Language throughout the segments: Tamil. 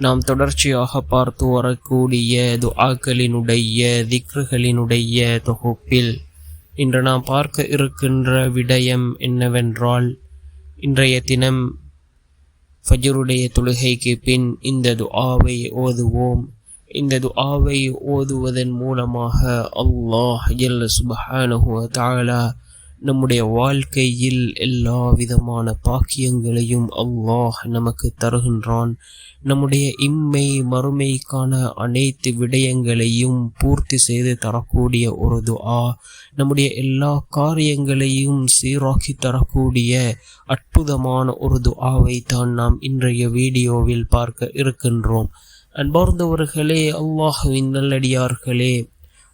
நாம் தொடர்ச்சியாக பார்த்து வரக்கூடிய துஆக்களினுடைய திக்ருகளினுடைய தொகுப்பில் இன்று நாம் பார்க்க இருக்கின்ற விடயம் என்னவென்றால் இன்றைய தினம் ஃபஜருடைய தொழுகைக்கு பின் இந்த துஆவை ஓதுவோம். இந்த துஆவை ஓதுவதன் மூலமாக அல்லாஹ் ஜல்ல சுபஹானஹு தாலா நம்முடைய வாழ்க்கையில் எல்லா விதமான பாக்கியங்களையும் அல்லாஹ் நமக்கு தருகின்றான். நம்முடைய இம்மை மறுமைக்கான அனைத்து விடயங்களையும் பூர்த்தி செய்து தரக்கூடிய ஒரு துஆ நம்முடைய எல்லா காரியங்களையும் சீராக்கி தரக்கூடிய அற்புதமான ஒரு துஆவை தான் நாம் இன்றைய வீடியோவில் பார்க்க இருக்கின்றோம். அன்பார்ந்தவர்களே அல்லாஹுவின் நல்லடியார்களே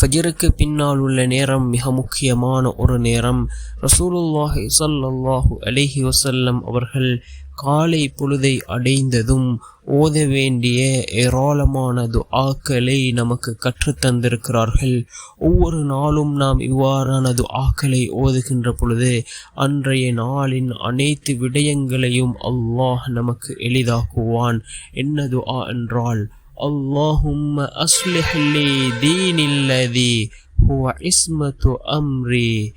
ஃபஜருக்கு பின்னால் உள்ள நேரம் மிக முக்கியமான ஒரு நேரம். ரசூலுல்லாஹி சல்லாஹு அலிஹி வசல்லம் அவர்கள் காலை பொழுதை அடைந்ததும் ஓத வேண்டிய ஏராளமான துஆக்களை நமக்கு கற்றுத்தந்திருக்கிறார்கள் ஒவ்வொரு நாளும் நாம் இவ்வாறான துஆக்களை ஓதுகின்ற பொழுது அன்றைய நாளின் அனைத்து விடயங்களையும் அல்லாஹ் நமக்கு எளிதாக்குவான். என்ன துஆ என்றால் اللهم أصلح لي دين الذي هو عصمة أمري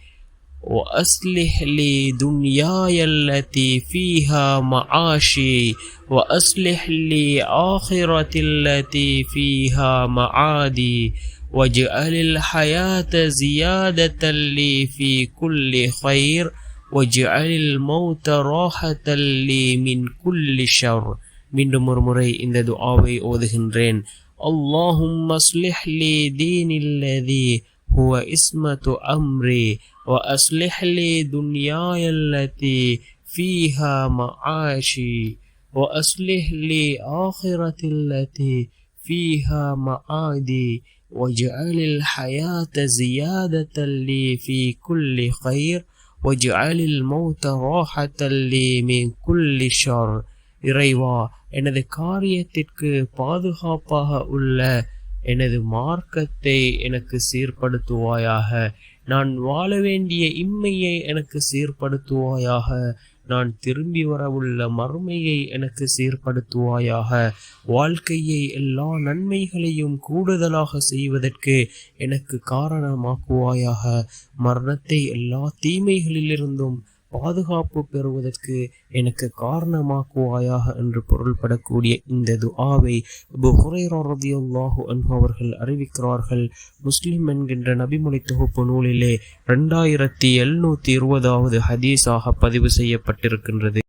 وأصلح لي دنياي التي فيها معاشي وأصلح لي آخرة التي فيها معادي واجعل الحياة زيادة لي في كل خير واجعل الموت راحة لي من كل شر. மீண்டும் ஒரு முறை இந்த துஆவை ஓதுகின்றேன் اللهم اصلح لي ديني الذي هو اسمة أمري وأصلح لي دنياي التي فيها معاشي وأصلح لي آخرة التي فيها معادي واجعل الحياة زيادة لي في كل خير واجعل الموت راحة لي من كل شر இறைவா எனது காரியத்திற்கு பாதுகாப்பாக உள்ள எனது மார்க்கத்தை எனக்கு சீர்படுத்துவாயாக. நான் வாழ வேண்டிய இம்மையை எனக்கு சீர்படுத்துவாயாக. நான் திரும்பி வரவுள்ள மறுமையை எனக்கு சீர்படுத்துவாயாக. வாழ்க்கையை எல்லா நன்மைகளையும் கூடுதலாக செய்வதற்கு எனக்கு காரணமாக்குவாயாக. மரணத்தை எல்லா தீமைகளிலிருந்தும் பாதுகாப்பு பெறுவதற்கு எனக்கு காரணமாக்குவாயாக என்று பொருள்படக்கூடிய இந்த துஆவை புஹுரைரதியுல்லாஹு அன்ஹு அவர்கள் அறிவிக்கிறார்கள். முஸ்லிம் என்கின்ற நபிமொழி தொகுப்பு நூலிலே ரெண்டாயிரத்தி எழுநூத்தி இருபதாவது ஹதீஸாக பதிவு செய்யப்பட்டிருக்கின்றது.